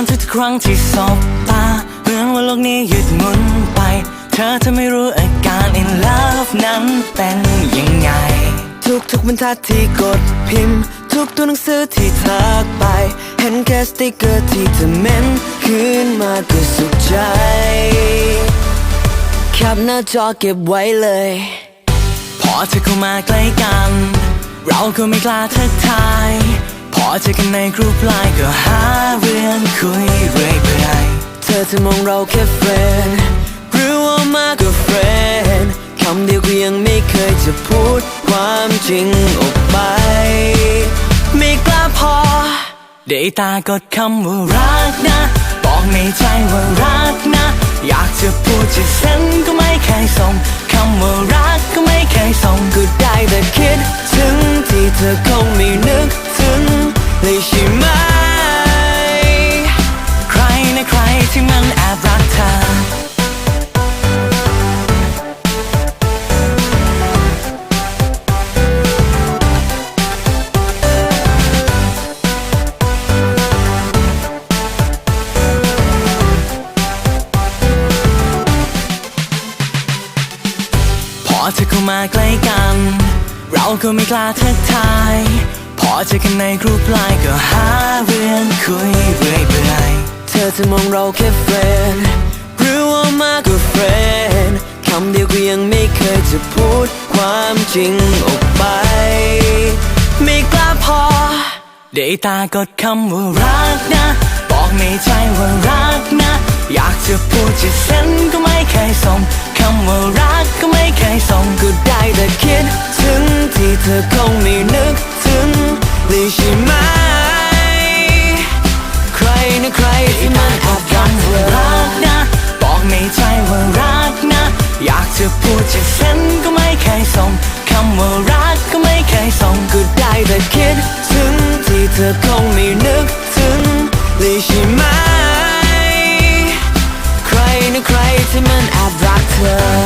อนทุกครั้งที่สบตาเหมือนว่าโลกนี้หยุดหมุนไป เธอจะไม่รู้อาการ in love นั้นเป็นยังไง ทุกทุกบรรทัดที่กดพิมพ์ ทุกตัวหนังสือที่ทักไป เห็นแค่สติกเกอร์ที่เธอเม้นคืนมาก็สุขใจแคปหน้าจอเก็บไว้เลย พอเธอเข้ามาใกล้กัน เราก็ไม่กล้าทักทาย อเจอกันในกรุ๊ปไลน์ก็หาเรื่องคุยเรื่อยเปื่อยเธอจะมองเราแค่เฟรนหรือว่ามากกว่าเฟรนคำเดียวก็ยังไม่เคยจะพูดความจริงออกไป ไม่กล้าพอได้ตากดคำว่ารักนะ บอกในใจว่ารักนะ อยากจะพูดจะเส้นก็ไม่เคยส่งคำว่ารักก็ไม่เคยส่งก็ได้แต่คิด ถึงที่เธอคง มาใกล้กัน เราก็ไม่กล้าทักทาย พอเจอกันในกรุ๊ปไลน์ก็หาเรื่องคุยเรื่อยเปื่อยเธอจะมองเราแค่เฟรนหรือว่ามากกว่าเฟรนคำเดียวก็ยังไม่เคยจะพูดความจริงออกไป ไม่กล้าพอได้ตากดคำว่ารักนะ บอกในใจว่ารักนะ อยากจะพูดจะเส้นก็ไม่เคยส่งคำว่ารักก็ไม่ อคงไม่นึกถึงเลยใช่ไหม ใครนะใครที่มันอาจกันว่ารักนะ บอกในใจว่ารักนะ อยากจะพูดจะฉันก็ไม่เคยส่งคำว่ารักก็ไม่เคยส่งก็ได้แต่คิดถึงที่เธอคงไม่นึกถึงเลยใช่ไหม ใครนะใครที่มันอาจรักเธอ